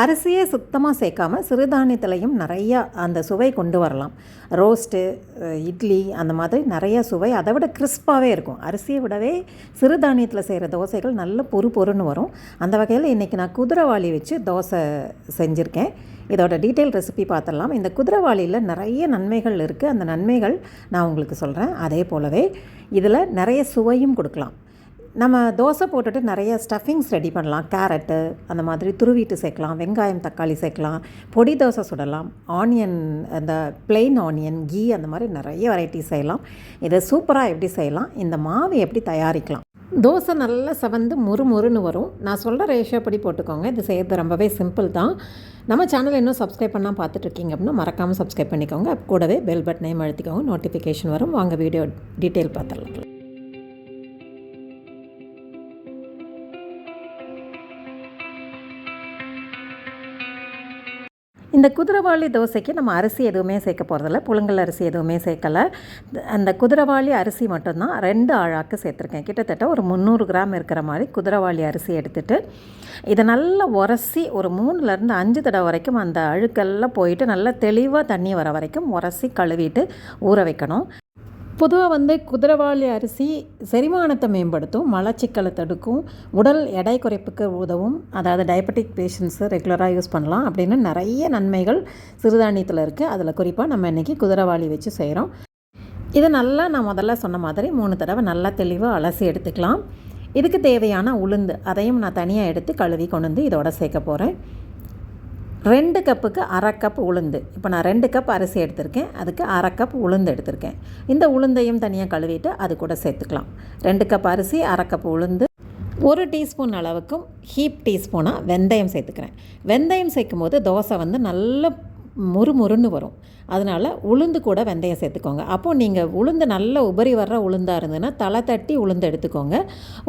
அரிசியே சுத்தமாக சேர்க்காம சிறுதானியத்துலேயும் நிறையா அந்த சுவை கொண்டு வரலாம். ரோஸ்ட்டு இட்லி அந்த மாதிரி நிறையா சுவை அதை விட கிறிஸ்பாகவே இருக்கும். அரிசியை விடவே சிறுதானியத்தில் செய்கிற தோசைகள் நல்ல பொறு பொறுன்னு வரும். அந்த வகையில் இன்றைக்கி நான் குதிரைவாளி வச்சு தோசை செஞ்சுருக்கேன். இதோட டீட்டெயில் ரெசிபி பார்த்துடலாம். இந்த குதிரைவாளியில் நிறைய நன்மைகள் இருக்குது அந்த நன்மைகள் நான் உங்களுக்கு சொல்கிறேன் அதே போலவே இதில் நிறைய சுவையும் கொடுக்கலாம். நம்ம தோசை போட்டுட்டு நிறைய ஸ்டஃபிங்ஸ் ரெடி பண்ணலாம். கேரட்டு அந்த மாதிரி துருவிட்டு சேர்க்கலாம். வெங்காயம் தக்காளி சேர்க்கலாம். பொடி தோசை சுடலாம். ஆனியன் அந்த பிளெயின் ஆனியன் கீ அந்த மாதிரி நிறைய வெரைட்டி செய்யலாம். இதை சூப்பராக எப்படி செய்யலாம்? இந்த மாவு எப்படி தயாரிக்கலாம்? தோசை நல்லா செவந்து முறு முறுன்னு வரும். நான் சொல்கிற ரேஷியோ படி போட்டுக்கோங்க. இது செய்கிறது ரொம்பவே சிம்பிள் தான். நம்ம சேனல் இன்னும் சப்ஸ்கிரைப் பண்ணால் பார்த்துட்ருக்கீங்க அப்படின்னா மறக்காமல் சப்ஸ்கிரைப் பண்ணிக்கோங்க. கூடவே பெல் பட்டனையும் அழுத்திக்கோங்க. நோட்டிஃபிகேஷன் வரும். வாங்க வீடியோ டீட்டெயில் பார்த்துடலாம். இந்த குதிரவாளி தோசைக்கு நம்ம அரிசி எதுவுமே சேர்க்க போகிறதில்ல புழுங்கல் அரிசி எதுவுமே சேர்க்கலை. அந்த குதிரவாளி அரிசி மட்டும்தான் ரெண்டு ஆழாக்கு சேர்த்துருக்கேன். கிட்டத்தட்ட ஒரு முந்நூறு கிராம் இருக்கிற மாதிரி குதிரவாளி அரிசி எடுத்துகிட்டு இதை நல்லா உரசி ஒரு மூணுலேருந்து அஞ்சு தடவை வரைக்கும் அந்த அழுக்கெல்லாம் போயிட்டு நல்லா தெளிவாக தண்ணி வர வரைக்கும் உரசி கழுவிட்டு ஊற வைக்கணும். பொதுவாக வந்து குதிரைவாளி அரிசி செரிமானத்தை மேம்படுத்தும் மலச்சிக்கலை தடுக்கும் உடல் எடை குறைப்புக்கு உதவும் அதாவது டயபெட்டிக் பேஷண்ட்ஸு ரெகுலராக யூஸ் பண்ணலாம் அப்படின்னு நிறைய நன்மைகள் சிறுதானியத்தில் இருக்குது அதில் குறிப்பாக நம்ம இன்றைக்கி குதிரைவாளி வச்சு செய்கிறோம் இதை நல்லா நான் முதல்ல சொன்ன மாதிரி மூணு தடவை நல்லா தெளிவாக அலசி எடுத்துக்கலாம். இதுக்கு தேவையான உளுந்து அதையும் நான் தனியாக எடுத்து கழுவி கொண்டு வந்து இதோட சேர்க்க போகிறேன் ரெண்டு கப்புக்கு அரை கப் உளுந்து. இப்போ நான் ரெண்டு கப் அரிசி எடுத்திருக்கேன். அதுக்கு அரை கப் உளுந்து எடுத்திருக்கேன். இந்த உளுந்தையும் தனியாக கழுவிட்டு அது கூட சேர்த்துக்கலாம். ரெண்டு கப் அரிசி அரை கப் உளுந்து. ஒரு டீஸ்பூன் அளவுக்கும் ஹீப் டீஸ்பூனாக வெந்தயம் சேர்த்துக்கிறேன். வெந்தயம் சேர்க்கும் போது தோசை வந்து நல்ல முறுமுறுன்னு வரும். அதனால் உளுந்து கூட வெந்தயம் சேர்த்துக்கோங்க. அப்போது நீங்கள் உளுந்து நல்ல உபரி வர்ற உளுந்தாக இருந்ததுன்னா தலை தட்டி உளுந்து எடுத்துக்கோங்க.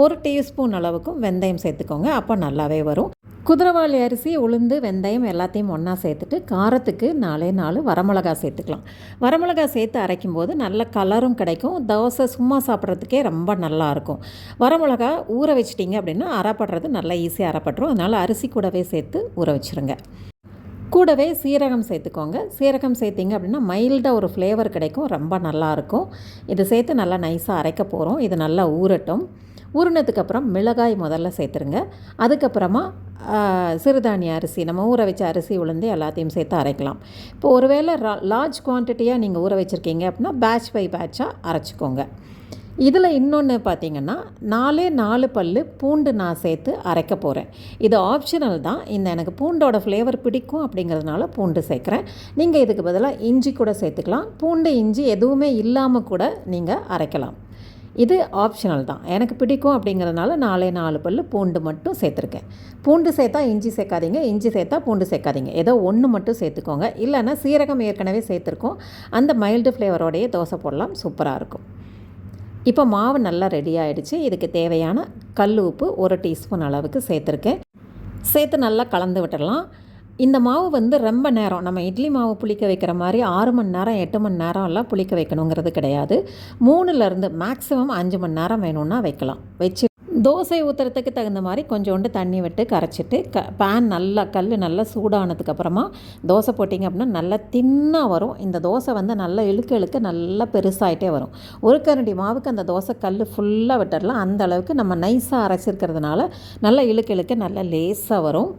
ஒரு டீஸ்பூன் அளவுக்கும் வெந்தயம் சேர்த்துக்கோங்க. அப்போ நல்லாவே வரும். குதிரவாளி அரிசி உளுந்து வெந்தயம் எல்லாத்தையும் ஒன்றா சேர்த்துட்டு காரத்துக்கு நாலே நாலு வரமிளகா சேர்த்துக்கலாம். வரமிளகா சேர்த்து அரைக்கும் போது நல்ல கலரும் கிடைக்கும். தோசை சும்மா சாப்பிட்றதுக்கே ரொம்ப நல்லாயிருக்கும் வரமிளகா ஊற வச்சிட்டிங்க அப்படின்னா அரைப்படுறது நல்லா ஈஸியாக அரைப்பட்டுரும். அதனால் அரிசி கூடவே சேர்த்து ஊற வச்சுருங்க. கூடவே சீரகம் சேர்த்துக்கோங்க. சீரகம் சேர்த்திங்க அப்படின்னா மைல்டாக ஒரு ஃப்ளேவர் கிடைக்கும். ரொம்ப நல்லாயிருக்கும். இது சேர்த்து நல்லா நைஸாக அரைக்க போகிறோம் இது நல்லா ஊறட்டும். ஊறினதுக்கப்புறம் மிளகாய் முதல்ல சேர்த்துருங்க. அதுக்கப்புறமா சிறுதானிய அரிசி நம்ம ஊற வச்ச அரிசி உளுந்து எல்லாத்தையும் சேர்த்து அரைக்கலாம். இப்போ ஒருவேளை லார்ஜ் குவான்டிட்டியாக நீங்கள் ஊற வச்சுருக்கீங்க அப்படின்னா பேட்ச் பை பேட்சாக அரைச்சிக்கோங்க. இதில் இன்னொன்று பார்த்தீங்கன்னா நாலே நாலு பல் பூண்டு நான் சேர்த்து அரைக்க போகிறேன் இது ஆப்ஷனல் தான். இந்த எனக்கு பூண்டோட ஃப்ளேவர் பிடிக்கும் அப்படிங்கிறதுனால பூண்டு சேர்க்குறேன். நீங்கள் இதுக்கு பதிலாக இஞ்சி கூட சேர்த்துக்கலாம். பூண்டு இஞ்சி எதுவுமே இல்லாமல் கூட நீங்கள் அரைக்கலாம். இது ஆப்ஷனல் தான். எனக்கு பிடிக்கும் அப்படிங்கிறதுனால நாலே நாலு பல் பூண்டு மட்டும் சேர்த்துருக்கேன். பூண்டு சேர்த்தா இஞ்சி சேர்க்காதீங்க இஞ்சி சேர்த்தா பூண்டு சேர்க்காதீங்க. ஏதோ ஒன்று மட்டும் சேர்த்துக்கோங்க. இல்லைன்னா சீரகம் ஏற்கனவே சேர்த்துருக்கோம். அந்த மைல்டு ஃப்ளேவரோடையே தோசை போடலாம். சூப்பராக இருக்கும். இப்போ மாவு நல்லா ரெடி ஆகிடுச்சு இதுக்கு தேவையான கல் உப்பு ஒரு டீஸ்பூன் அளவுக்கு சேர்த்துருக்கேன். சேர்த்து நல்லா கலந்து விட்டுடலாம். இந்த மாவு வந்து ரொம்ப நேரம் நம்ம இட்லி மாவு புளிக்க வைக்கிற மாதிரி ஆறு மணி நேரம் எட்டு மணி நேரம் எல்லாம் புளிக்க வைக்கணுங்கிறது கிடையாது. மூணுலேருந்து மேக்ஸிமம் அஞ்சு மணி நேரம் வேணும்னா வைக்கலாம். வச்சு தோசை ஊற்றுறதுக்கு தகுந்த மாதிரி கொஞ்சோண்டு தண்ணி விட்டு கரைச்சிட்டு க பேன் நல்லா கல் நல்லா சூடானதுக்கப்புறமா தோசை போட்டிங்க அப்படின்னா நல்லா தின்னாக வரும். இந்த தோசை வந்து நல்லா இழுக்க இழுக்க நல்லா பெருசாகிட்டே வரும். ஒரு கரண்டி மாவுக்கு அந்த தோசை கல் ஃபுல்லாக விட்டுடலாம் அந்த அளவுக்கு நம்ம நைஸாக அரைச்சிருக்கிறதுனால நல்லா இழுக்க இழுக்க நல்லா லேஸாக வரும்.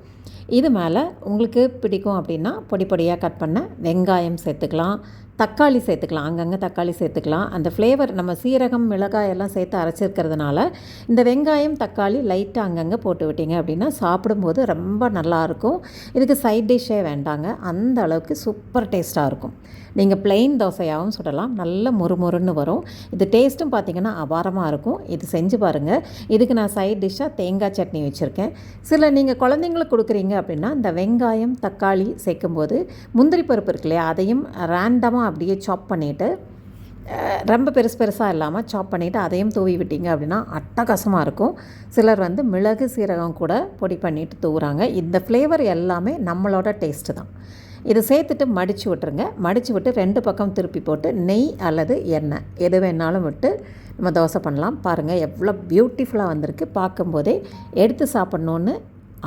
இது மேலே உங்களுக்கு பிடிக்கும் அப்படின்னா பொடி பொடியாக கட் பண்ண வெங்காயம் சேர்த்துக்கலாம். தக்காளி சேர்த்துக்கலாம். அங்கங்கே தக்காளி சேர்த்துக்கலாம். அந்த ஃப்ளேவர் நம்ம சீரகம் மிளகாய் எல்லாம் சேர்த்து அரைச்சிருக்கிறதுனால இந்த வெங்காயம் தக்காளி லைட்டாக அங்கங்கே போட்டு விட்டீங்க அப்படின்னா சாப்பிடும்போது ரொம்ப நல்லாயிருக்கும் இதுக்கு சைட் டிஷ்ஷே வேண்டாங்க. அந்த அளவுக்கு சூப்பர் டேஸ்ட்டாக இருக்கும். நீங்கள் பிளெயின் தோசையாகவும் சுடலாம். நல்ல மொறுமொறுன்னு வரும். இது டேஸ்ட்டும் பார்த்தீங்கன்னா அபாரமாக இருக்கும். இது செஞ்சு பாருங்கள் இதுக்கு நான் சைட் டிஷ்ஷாக தேங்காய் சட்னி வச்சுருக்கேன். சில நீங்கள் குழந்தைங்களுக்கு கொடுக்குறீங்க அப்படின்னா இந்த வெங்காயம் தக்காளி சேர்க்கும்போது முந்திரி பருப்பு இருக்கு இல்லையா அதையும் ரேண்டமாக அப்படியே சாப் பண்ணிவிட்டு ரொம்ப பெருசு பெருசாக இல்லாமல் சாப் பண்ணிவிட்டு அதையும் தூவி விட்டீங்க அப்படின்னா அட்டகாசமாக இருக்கும். சிலர் வந்து மிளகு சீரகம் கூட பொடி பண்ணிவிட்டு தூவுறாங்க. இந்த ஃப்ளேவர் எல்லாமே நம்மளோட டேஸ்ட்டு தான். இதை சேர்த்துட்டு மடித்து விட்டுருங்க. மடித்து விட்டு ரெண்டு பக்கம் திருப்பி போட்டு நெய் அல்லது எண்ணெய். எது வேணாலும் விட்டு நம்ம தோசை பண்ணலாம். பாருங்கள் எவ்வளோ பியூட்டிஃபுல்லாக வந்திருக்கு. பார்க்கும்போதே எடுத்து சாப்பிட்ணுன்னு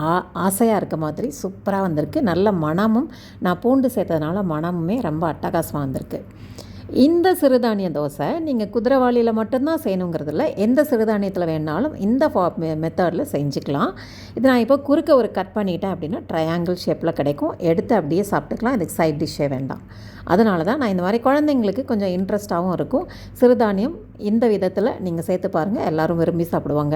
ஆ ஆசையாக இருக்க மாதிரி சூப்பராக வந்திருக்கு. நல்ல மணமும் நான் பூண்டு சேர்த்ததுனால மணமுமே ரொம்ப அட்டகாசமாக வந்திருக்கு. இந்த சிறுதானிய தோசை நீங்கள் குதிரைவாளியில் மட்டும்தான் செய்யணுங்கிறதில்ல எந்த சிறுதானியத்தில் வேணாலும் இந்த ஃபா மெத்தடில் செஞ்சுக்கலாம். இது நான் இப்போ குறுக்க ஒரு கட் பண்ணிட்டேன் அப்படின்னா ட்ரையாங்கிள் ஷேப்பில் கிடைக்கும். எடுத்து அப்படியே சாப்பிட்டுக்கலாம். இதுக்கு சைட் டிஷ்ஷே வேண்டாம். அதனால தான் நான் இந்த மாதிரி குழந்தைங்களுக்கு கொஞ்சம் இன்ட்ரெஸ்ட்டாகவும் இருக்கும். சிறுதானியம் இந்த விதத்தில் நீங்கள் சேர்த்து பாருங்கள் எல்லோரும் விரும்பி சாப்பிடுவாங்க.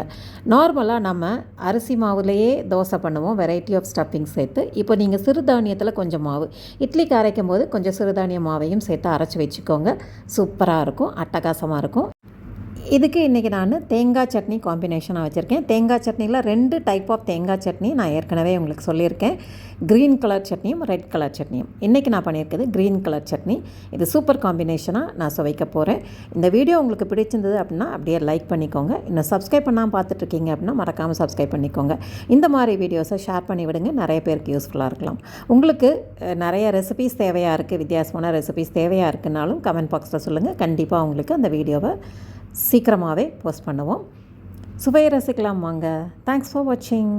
நார்மலாக நம்ம அரிசி மாவுலேயே தோசை பண்ணுவோம் வெரைட்டி ஆஃப் ஸ்டஃபிங் சேர்த்து. இப்போ நீங்கள் சிறுதானியத்தில் கொஞ்சம் மாவு. இட்லிக்கு அரைக்கும் போது கொஞ்சம் சிறுதானிய மாவையும் சேர்த்து அரைச்சி வச்சுக்கோங்க. சூப்பராக இருக்கும் அட்டகாசமாக இருக்கும். இதுக்கு இன்றைக்கி நான் தேங்காய் சட்னி காம்பினேஷனாக வச்சுருக்கேன். தேங்காய் சட்னியில் ரெண்டு டைப் ஆஃப் தேங்காய் சட்னி நான் ஏற்கனவே உங்களுக்கு சொல்லியிருக்கேன். க்ரீன் கலர் சட்னியும் ரெட் கலர் சட்னியும். இன்றைக்கி நான் பண்ணியிருக்கிறது க்ரீன் கலர் சட்னி. இது சூப்பர் காம்பினேஷனாக நான் சுவைக்க போகிறேன் இந்த வீடியோ உங்களுக்கு பிடிச்சிருந்தது அப்படின்னா அப்படியே லைக் பண்ணிக்கோங்க. இன்னும் சப்ஸ்கிரைப் பண்ணாமல் பார்த்துட்ருக்கீங்க அப்படின்னா மறக்காமல் சப்ஸ்கிரைப் பண்ணிக்கோங்க. இந்த மாதிரி வீடியோஸை ஷேர் பண்ணி விடுங்க. நிறைய பேருக்கு யூஸ்ஃபுல்லாக இருக்கலாம். உங்களுக்கு நிறைய ரெசிபிஸ் தேவையாக இருக்குது வித்தியாசமான ரெசிபீஸ் தேவையாக இருக்குனாலும் கமெண்ட் பாக்ஸில் சொல்லுங்கள் கண்டிப்பாக உங்களுக்கு அந்த வீடியோவை சீக்கிரமாகவே போஸ்ட் பண்ணுவோம். சுவையை ரசிக்கலாம் வாங்க. தேங்க்ஸ் ஃபார் வாட்சிங்